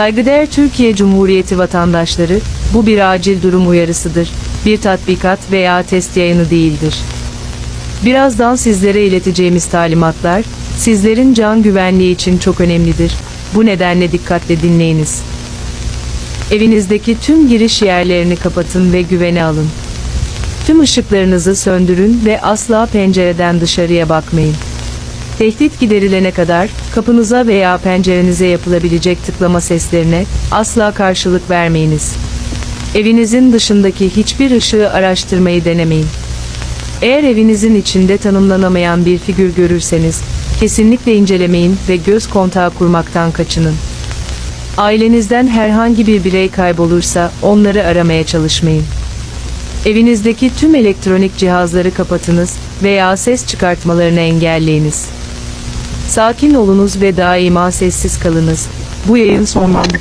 Saygıdeğer Türkiye Cumhuriyeti vatandaşları, bu bir acil durum uyarısıdır. Bir tatbikat veya test yayını değildir. Birazdan sizlere ileteceğimiz talimatlar, sizlerin can güvenliği için çok önemlidir. Bu nedenle dikkatle dinleyiniz. Evinizdeki tüm giriş yerlerini kapatın ve güvene alın. Tüm ışıklarınızı söndürün ve asla pencereden dışarıya bakmayın. Tehdit giderilene kadar kapınıza veya pencerenize yapılabilecek tıklama seslerine asla karşılık vermeyiniz. Evinizin dışındaki hiçbir ışığı araştırmayı denemeyin. Eğer evinizin içinde tanımlanamayan bir figür görürseniz, kesinlikle incelemeyin ve göz kontağı kurmaktan kaçının. Ailenizden herhangi bir birey kaybolursa onları aramaya çalışmayın. Evinizdeki tüm elektronik cihazları kapatınız veya ses çıkartmalarını engelleyiniz. Sakin olunuz ve daima sessiz kalınız. Bu yayın sonlandı.